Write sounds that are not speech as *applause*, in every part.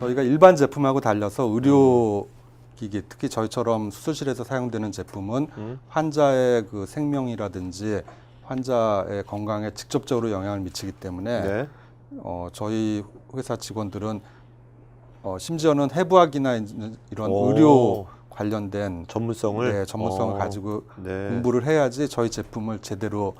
저희가 일반 제품하고 달라서 의료 기기 특히 저희처럼 수술실에서 사용되는 제품은 음. 환자의 그 생명이라든지 환자의 건강에 직접적으로 영향을 미치기 때문에 네. 어, 저희 회사 직원들은 어, 심지어는 해부학이나 이런 오. 의료 관련된 전문성을 네, 전문성을 어, 가지고 네. 공부를 해야지 저희 제품을 제대로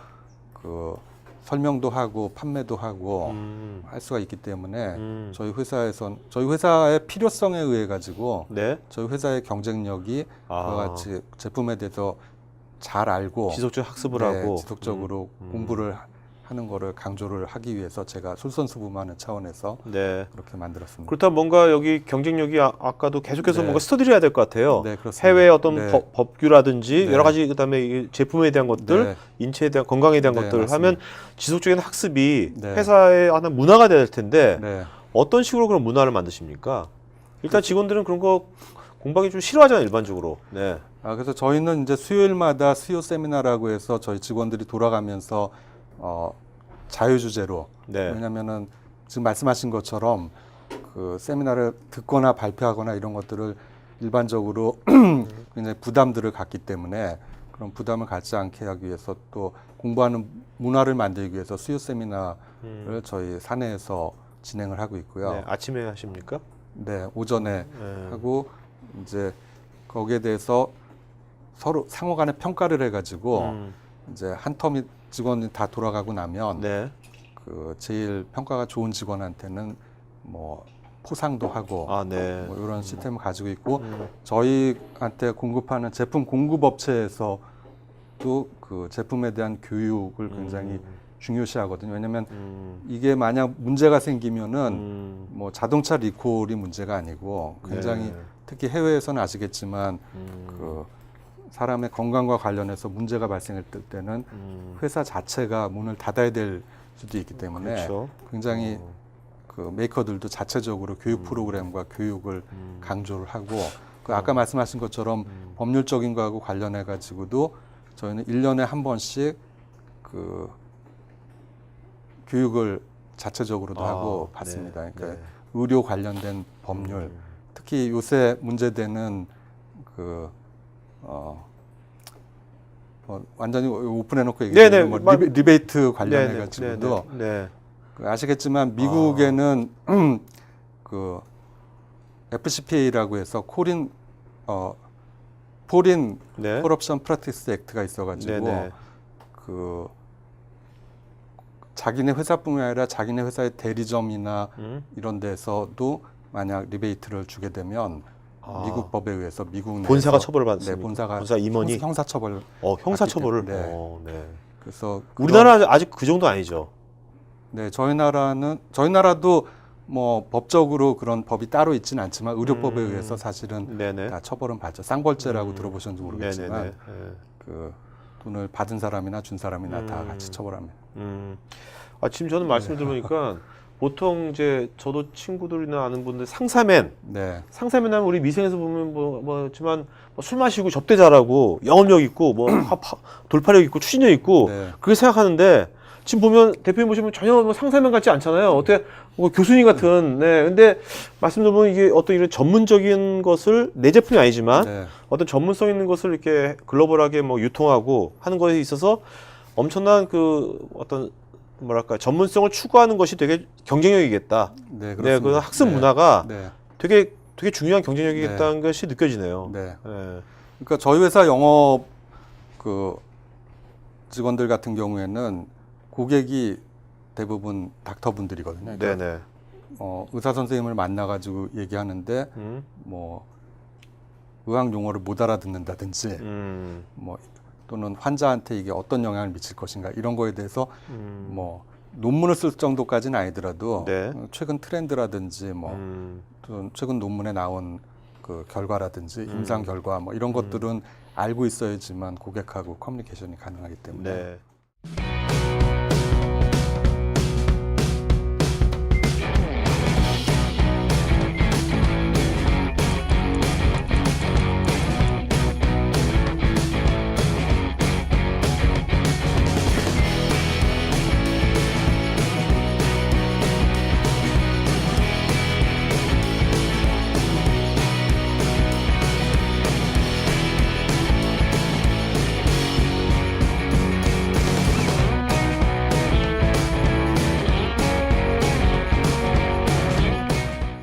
그 설명도 하고 판매도 하고 음. 할 수가 있기 때문에 음. 저희 회사에선 저희 회사의 필요성에 의해 가지고 네. 저희 회사의 경쟁력이 아. 그와 같이 제품에 대해서 잘 알고 지속적 학습을 네, 하고 지속적으로 음. 공부를 하- 하는 거를 강조를 하기 위해서 제가 솔선수범하는 차원에서 음. 네. 그렇게 만들었습니다. 그렇다면 뭔가 여기 경쟁력이 아, 아까도 계속해서 네. 뭔가 스터디를 해야 될 것 같아요. 네, 그렇습니다. 해외 어떤 네. 법, 법규라든지 네. 여러 가지 그다음에 이 제품에 대한 것들, 네. 인체에 대한 건강에 대한 네, 것들 맞습니다. 하면 지속적인 학습이 네. 회사의 하나 문화가 될 텐데 네. 어떤 식으로 그런 문화를 만드십니까? 일단 직원들은 그런 거 공부하기 좀 싫어하잖아요, 일반적으로. 네. 아, 그래서 저희는 이제 수요일마다 수요 세미나라고 해서 저희 직원들이 돌아가면서 어, 자유주제로 네. 왜냐면은 지금 말씀하신 것처럼 그 세미나를 듣거나 발표하거나 이런 것들을 일반적으로 *clears throat* 굉장히 부담들을 갖기 때문에 그런 부담을 갖지 않게 하기 위해서 또 공부하는 문화를 만들기 위해서 수요 세미나를 음. 저희 사내에서 진행을 하고 있고요. 네. 아침에 하십니까? 네, 오전에 네. 하고 이제 거기에 대해서 서로 상호 간에 평가를 해가지고 음. 이제 한 텀이 직원이 다 돌아가고 나면 네. 그 제일 평가가 좋은 직원한테는 뭐 포상도 하고 아, 네. 뭐 이런 시스템을 가지고 있고 음. 저희한테 공급하는 제품 공급 업체에서도 그 제품에 대한 교육을 굉장히 음. 중요시하거든요. 왜냐하면 음. 이게 만약 문제가 생기면은 음. 뭐 자동차 리콜이 문제가 아니고 굉장히 네. 특히 해외에서는 아시겠지만 음. 그 사람의 건강과 관련해서 문제가 발생했을 때는 음. 회사 자체가 문을 닫아야 될 수도 있기 때문에 그렇죠. 굉장히 어. 그 메이커들도 자체적으로 교육 프로그램과 교육을 음. 강조를 하고 그 아까 말씀하신 것처럼 음. 법률적인 거하고 관련해 가지고도 저희는 일년에한 번씩 그 교육을 자체적으로도 아, 하고 네, 받습니다. 그러니까 네. 의료 관련된 법률 음. 특히 요새 문제되는 그 어, 뭐 완전히 오픈해놓고 네네, 얘기하면 뭐 마- 리베, 네, 관련해가지고도 네, 네. 그 아시겠지만 미국에는 *clears throat* 그 FCPA라고 해서 코린 어 포린 네. 커럽션 프랙티스 액트가 있어가지고 네, 네. 그 자기네 회사뿐만 아니라 자기네 회사의 대리점이나 음. 이런 데서도 만약 리베이트를 주게 되면 아. 미국 법에 의해서 미국 본사가 내에서 처벌을 받습니다. 네, 본사가 본사 임원이 형사, 형사 처벌 어, 형사 받기 처벌을. 때문에, 네. 어, 네. 그래서 우리나라 아직 그 정도 아니죠. 네 저희 나라는 저희 나라도 뭐 법적으로 그런 법이 따로 있지는 않지만 의료법에 음. 의해서 사실은 네네. 다 처벌은 받죠 쌍벌죄라고 음. 들어보셨는지 모르겠지만 네네네. 네. 그 돈을 받은 사람이나 준 사람이나 다 음. 같이 처벌합니다. 음. 아 지금 저는 말씀 들으니까 *laughs* 보통 이제 저도 친구들이나 아는 분들 상사맨 네, 상사맨 하면 우리 미생에서 보면 뭐 뭐지만 뭐술 마시고 접대 잘하고 영업력 있고 뭐 *clears throat* 하- 파- 돌파력 있고 추진력 있고 네. 그렇게 생각하는데 지금 보면 대표님 보시면 전혀 뭐 상사면 같지 않잖아요. 어떻게 뭐 교수님 같은 네. 근데 말씀 들어보면 이게 어떤 이런 전문적인 것을 내 제품이 아니지만 네. 어떤 전문성 있는 것을 이렇게 글로벌하게 뭐 유통하고 하는 것에 있어서 엄청난 그 어떤 뭐랄까 전문성을 추구하는 것이 되게 경쟁력이겠다. 네, 네, 그렇습니다. 그 학습 네. 문화가 네, 되게 되게 중요한 경쟁력이겠다는 것이 느껴지네요. 네. 네. 그러니까 저희 회사 영업 그 직원들 같은 경우에는 고객이 대부분 닥터분들이거든요. 그러니까 네네. 어, 의사 선생님을 만나가지고 얘기하는데 음, 뭐 의학 용어를 못 알아듣는다든지 음, 뭐 또는 환자한테 이게 어떤 영향을 미칠 것인가 이런 거에 대해서 음, 뭐 논문을 쓸 정도까지는 아니더라도 네. 어, 최근 트렌드라든지 뭐 음, 또 최근 논문에 나온 그 결과라든지 음. 임상 결과 뭐 이런 것들은 알고 있어야지만 고객하고 커뮤니케이션이 가능하기 때문에 네.